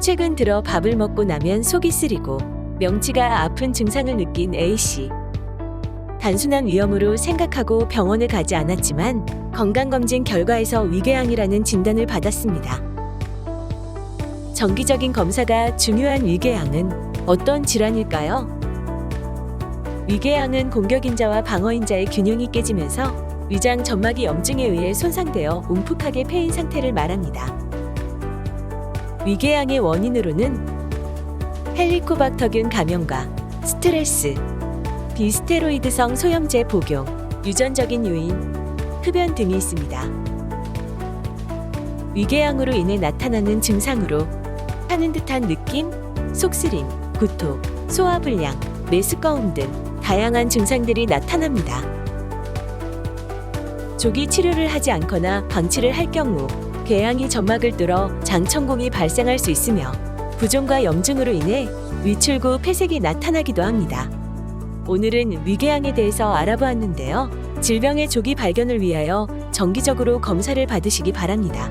최근 들어 밥을 먹고 나면 속이 쓰리고 명치가 아픈 증상을 느낀 A씨. 단순한 위염으로 생각하고 병원을 가지 않았지만 건강검진 결과에서 위궤양이라는 진단을 받았습니다. 정기적인 검사가 중요한 위궤양은 어떤 질환일까요? 위궤양은 공격인자와 방어인자의 균형이 깨지면서 위장 점막이 염증에 의해 손상되어 움푹하게 패인 상태를 말합니다. 위궤양의 원인으로는 헬리코박터균 감염과 스트레스, 비스테로이드성 소염제 복용, 유전적인 요인, 흡연 등이 있습니다. 위궤양으로 인해 나타나는 증상으로 타는 듯한 느낌, 속쓰림, 구토, 소화불량, 메스꺼움 등 다양한 증상들이 나타납니다. 조기 치료를 하지 않거나 방치를 할 경우 궤양이 점막을 뚫어 장천공이 발생할 수 있으며 부종과 염증으로 인해 위출구 폐색이 나타나기도 합니다. 오늘은 위궤양에 대해서 알아보았는데요. 질병의 조기 발견을 위하여 정기적으로 검사를 받으시기 바랍니다.